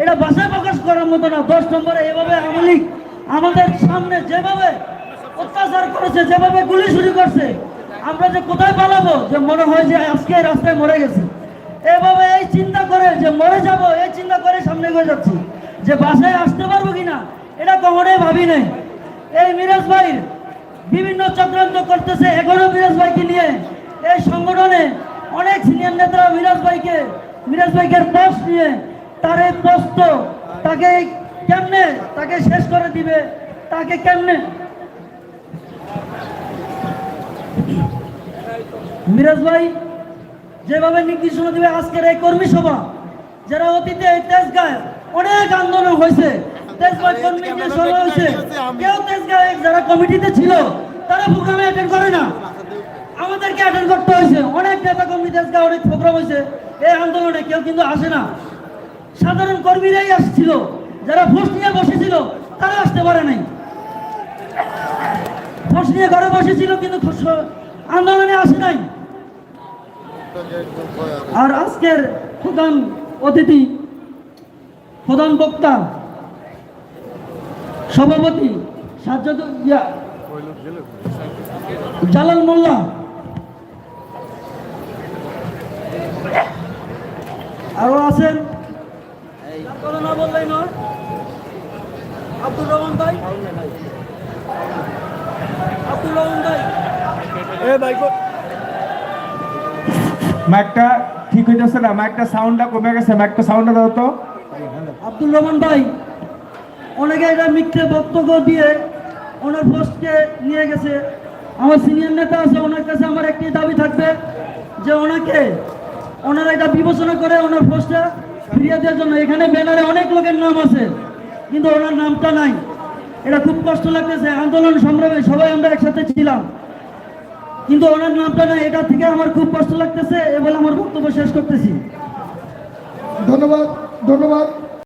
এটা বাসায় প্রকাশ করার মতো না। দশ নম্বরে এভাবে আওয়ামী আমাদের সামনে যেভাবে অত্যাচার করেছে, যেভাবে গুলি শুরু করছে, আমরা যে কোথায় পালাবো? যে মনে হয় যে আজকে রাস্তায় মরে গেছে। এভাবে এই চিন্তা করে যে মরে যাব, এই চিন্তা করে সামনে এগিয়ে যাচ্ছি। যে বাসায় আসতে পারব কিনা, এটা কখনোই ভাবি নাই। এই মিরাজ ভাইয়ের বিভিন্ন চক্রান্ত করতেছে, এখনও মিরাজ ভাইকে নিয়ে। এই সংগঠনে অনেক সিনিয়র নেতারা মিরাজ ভাইকে মিরাজ ভাইকে পোস্ট নিয়ে তার এই পোস্ট তাকে কেমনে তাকে শেষ করে দিবে তাকে কেমনে? মিরাজ ভাই যেভাবে নির্দেশনা দিবে আজকের এই কর্মী সভা যারা অতীতে এই তেজগাঁয় অনেক আন্দোলন হয়েছে তেজগাঁয় কর্মী যে সভা হয়েছে কেউ তেজগাঁয় যারা কমিটিতে ছিল তারা প্রোগ্রামে অ্যাটেন্ড করে না। আমাদেরকে অ্যাটেন্ড করতে হয়েছে। অনেক নেতা কর্মী তেজগাঁয় অনেক প্রোগ্রাম হয়েছে এই আন্দোলনে কেউ কিন্তু আসে না। সাধারণ কর্মীরাই আসছিল, যারা ফোর্স নিয়ে বসেছিল, তারা আসতে পারে নাই। ফোর্স নিয়ে ঘরে বসেছিল, কিন্তু আন্দোলনে আসে নাই। আর আজকের প্রধান অতিথি, প্রধান বক্তা, সভাপতি জালাল মোল্লা। আরও আছেন? কথা না বললেই নয়। আব্দুর রহমান ভাই। আব্দুর রহমান ভাই। মাইকটা ঠিক হইতেছে না মাইকটা সাউন্ডটা কমে গেছে মাইকটা সাউন্ডটা দাও তো। আব্দুল রহমান ভাই অনেকে এটা মিথ্যে বক্তব্য দিয়ে ওনার পোস্টকে নিয়ে গেছে। আমার সিনিয়র নেতা আছে ওনার কাছে আমার একটি দাবি থাকবে যে ওনাকে ওনারা এটা বিবেচনা করে ওনার পোস্টটা ফিরিয়ে জন্য এখানে ব্যানারে অনেক লোকের নাম আছে, কিন্তু ওনার নামটা নাই। এটা খুব কষ্ট লাগতেছে, আন্দোলন, সংগ্রামে সবাই আমরা একসাথে ছিলাম। কিন্তু ওনার নামটা নাই, এটা থেকে আমার খুব কষ্ট লাগতেছে এ বলে আমার বক্তব্য শেষ করতেছি। ধন্যবাদ ধন্যবাদ।